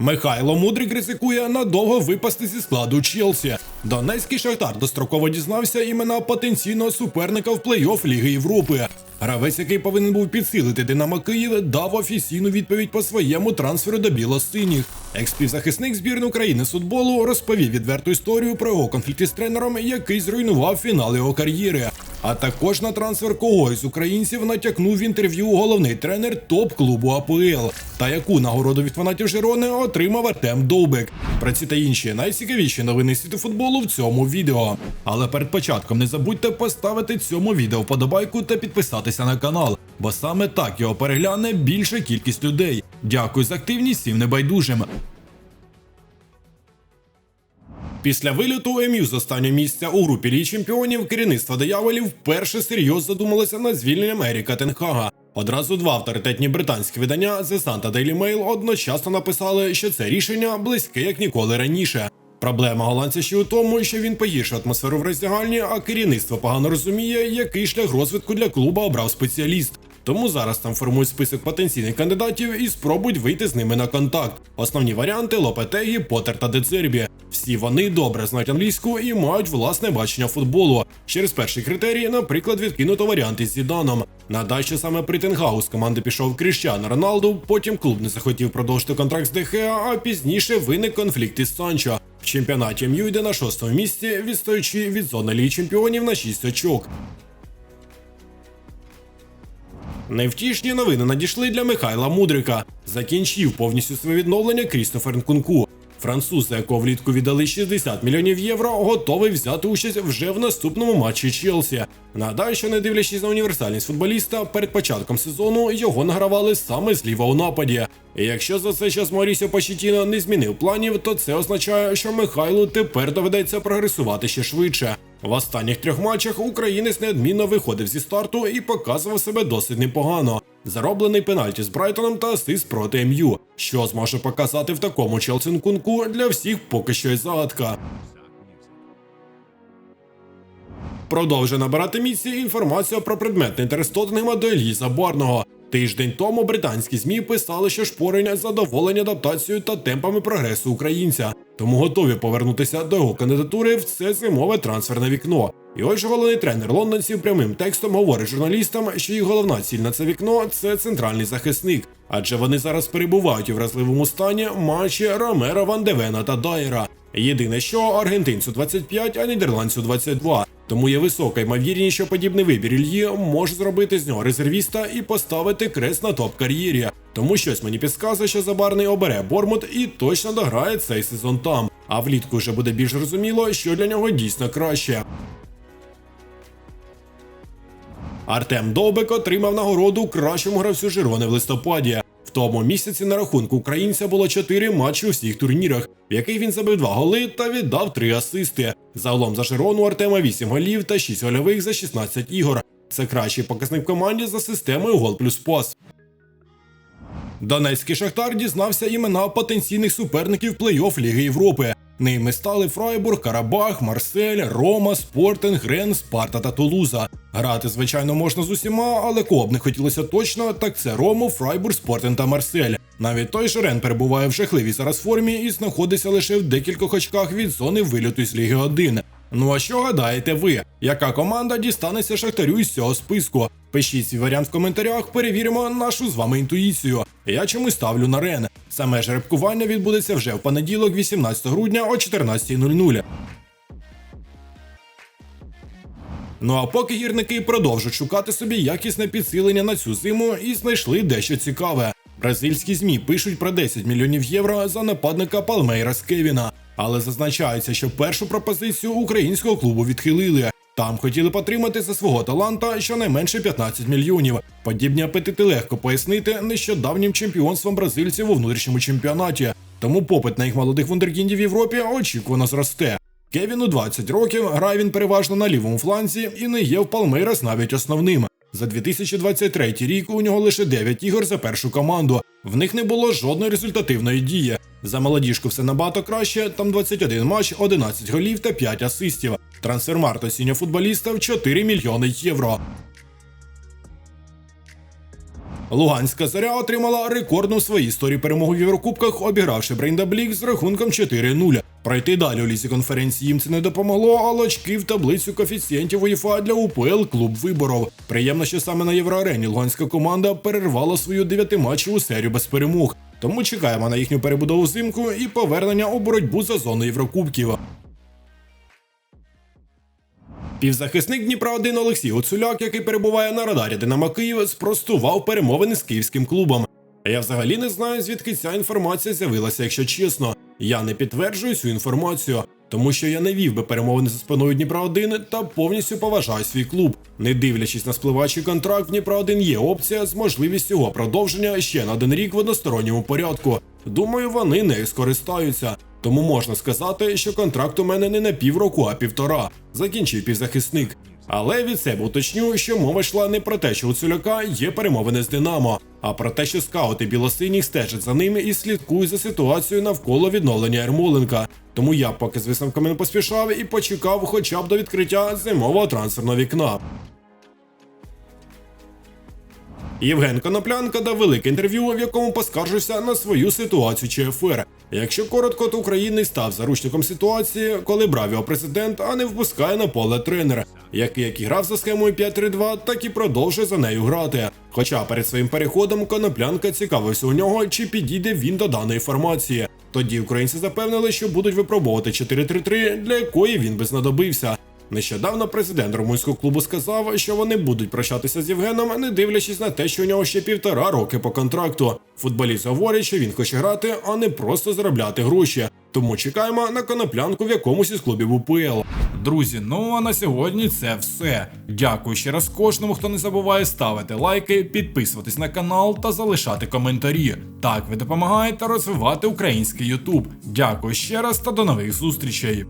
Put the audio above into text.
Михайло Мудрик ризикує надовго випасти зі складу Челсі. Донецький шахтар достроково дізнався імена потенційного суперника в плей-офф Ліги Європи. Гравець, який повинен був підсилити Динамо Київ, дав офіційну відповідь по своєму трансферу до білосиніх. Експівзахисник збірної України з футболу розповів відверту історію про його конфлікти з тренером, який зруйнував фінал його кар'єри. А також на трансфер когось з українців натякнув в інтерв'ю головний тренер топ-клубу АПЛ. Та яку нагороду від фанатів Жирони отримав Артем Довбик. Про ці та інші найцікавіші новини світу футболу в цьому відео. Але перед початком не забудьте поставити цьому відео вподобайку та підписатися на канал, бо саме так його перегляне більша кількість людей. Дякую за активність всім небайдужим. Після виліту МЮ з останнього місця у групі Ліги чемпіонів керівництво дияволів вперше серйозно задумалося над звільненням Еріка Тенхага. Одразу два авторитетні британські видання The та Daily Mail одночасно написали, що це рішення близьке як ніколи раніше. Проблема голландця ще у тому, що він погіршив атмосферу в роздягальні, а керівництво погано розуміє, який шлях розвитку для клуба обрав спеціаліст. Тому зараз там формують список потенційних кандидатів і спробують вийти з ними на контакт. Основні варіанти Лопетегі, Поттер та Децербі. Всі вони добре знають англійську і мають власне бачення футболу. Через перший критерій, наприклад, відкинуто варіанти з Зіданом. Надай, що саме при Тенгау з команди пішов Кріщано Роналду, потім клуб не захотів продовжити контракт з Дехеа, а пізніше виник конфлікт із Санчо. В чемпіонаті МЮ йде на шостому місці, відстаючи від зони лі чемпіонів на 6 очок. Невтішні новини надійшли для Михайла Мудрика. Закінчив повністю своє відновлення Крістофер Нкунку. Француз, якого влітку віддали 60 мільйонів євро, готовий взяти участь вже в наступному матчі Челсі. Нагадаю, що не дивлячись на універсальність футболіста, перед початком сезону його награвали саме зліва у нападі. І якщо за цей час Морісіо Почетіно не змінив планів, то це означає, що Михайлу тепер доведеться прогресувати ще швидше. В останніх трьох матчах українець неодмінно виходив зі старту і показував себе досить непогано. Зароблений пенальті з Брайтоном та асист проти МЮ. Що зможе показати в такому челсінкунку для всіх поки що й загадка. Продовжує набирати місці інформація про предметний інтерес Тоттенгема до Ільї Забарного. Тиждень тому британські змі писали, що шпорення задоволені адаптацією та темпами прогресу українця, тому готові повернутися до його кандидатури в це зимове трансферне вікно. І ось головний тренер лондонців прямим текстом говорить журналістам, що їх головна ціль на це вікно це центральний захисник, адже вони зараз перебувають у вразливому стані матчі Ромера Ван Девена та Дайера. Єдине, що аргентинцю 25, а нідерландцю 22. Тому є висока ймовірність, що подібний вибір Ільї може зробити з нього резервіста і поставити крест на топ-кар'єрі. Тому щось мені підказує, що Забарний обере Бормут і точно дограє цей сезон там. А влітку вже буде більш зрозуміло, що для нього дійсно краще. Артем Довбик отримав нагороду кращому гравцю Жирони в листопаді. В тому місяці на рахунку українця було 4 матчі у всіх турнірах, в яких він забив 2 голи та віддав 3 асисти. Загалом за Жирону Артема 8 голів та 6 гольових за 16 ігор. Це кращий показник в команді за системою гол плюс пас. Донецький шахтар дізнався імена потенційних суперників плей-офф Ліги Європи. Ними стали Фрайбург, Карабах, Марсель, Рома, Спортинг, Рен, Спарта та Тулуза. Грати, звичайно, можна з усіма, але кого б не хотілося точно, так це Рому, Фрайбург, Спортинг та Марсель. Навіть той же Рен перебуває в жахливій зараз формі і знаходиться лише в декількох очках від зони вильоту з Ліги 1. Ну а що гадаєте ви? Яка команда дістанеться шахтарю із цього списку? Пишіть свій варіант в коментарях, перевіримо нашу з вами інтуїцію. Я чомусь ставлю на Рен. Саме жеребкування відбудеться вже в понеділок, 18 грудня о 14.00. Ну а поки гірники продовжують шукати собі якісне підсилення на цю зиму і знайшли дещо цікаве. Бразильські змі пишуть про 10 мільйонів євро за нападника Палмейра з Кевіна, але зазначається, що першу пропозицію українського клубу відхилили. Там хотіли потримати за свого таланта щонайменше 15 мільйонів. Подібні апетити легко пояснити нещодавнім чемпіонством бразильців у внутрішньому чемпіонаті. Тому попит на їх молодих вундеркіндів в Європі очікувано зросте. Кевіну 20 років, грає він переважно на лівому фланзі і не є в Палмейрас навіть основним. За 2023 рік у нього лише 9 ігор за першу команду. В них не було жодної результативної дії. За молодіжку все набагато краще. Там 21 матч, 11 голів та 5 асистів. Трансфермарт осіннього футболіста в 4 мільйони євро. Луганська заря отримала рекордну в своїй історії перемогу в Єврокубках, обігравши Брейнда Блік з рахунком 4-0. Пройти далі у лізі конференції їм це не допомогло, але очки в таблицю коефіцієнтів УЄФА для УПЛ клуб виборов. Приємно, що саме на євроарені луганська команда перервала свою дев'ятиматчеву серію без перемог. Тому чекаємо на їхню перебудову взимку і повернення у боротьбу за зону Єврокубків. Півзахисник Дніпра 1 Олексій Оцуляк, який перебуває на радарі Динамо Київ, спростував перемовини з київським клубом. Я взагалі не знаю, звідки ця інформація з'явилася, якщо чесно. Я не підтверджую цю інформацію, тому що я не вів би перемовини за спиною Дніпра 1 та повністю поважаю свій клуб. Не дивлячись на спливаючий контракт, Дніпра 1 є опція з можливістю його продовження ще на один рік в односторонньому порядку. Думаю, вони нею скористаються. Тому можна сказати, що контракт у мене не на півроку, а півтора. Закінчив півзахисник. Але від себе уточню, що мова йшла не про те, що у Цуляка є перемовини з Динамо, а про те, що скаути білосиніх стежать за ними і слідкують за ситуацією навколо відновлення Ермоленка. Тому я поки з висновками не поспішав і почекав хоча б до відкриття зимового трансферного вікна. Євген Коноплянка дав велике інтерв'ю, в якому поскаржився на свою ситуацію ЧФР. Якщо коротко, то Українний став заручником ситуації, коли брав його президент, а не впускає на поле тренера, який як і грав за схемою 5-3-2, так і продовжує за нею грати. Хоча перед своїм переходом Коноплянка цікавився у нього, чи підійде він до даної формації. Тоді українці запевнили, що будуть випробовувати 4-3-3, для якої він би знадобився. Нещодавно президент румунського клубу сказав, що вони будуть прощатися з Євгеном, не дивлячись на те, що у нього ще півтора роки по контракту. Футболіст говорить, що він хоче грати, а не просто заробляти гроші. Тому чекаємо на коноплянку в якомусь із клубів УПЛ. Друзі, ну а на сьогодні це все. Дякую ще раз кожному, хто не забуває ставити лайки, підписуватись на канал та залишати коментарі. Так ви допомагаєте розвивати український Ютуб. Дякую ще раз та до нових зустрічей.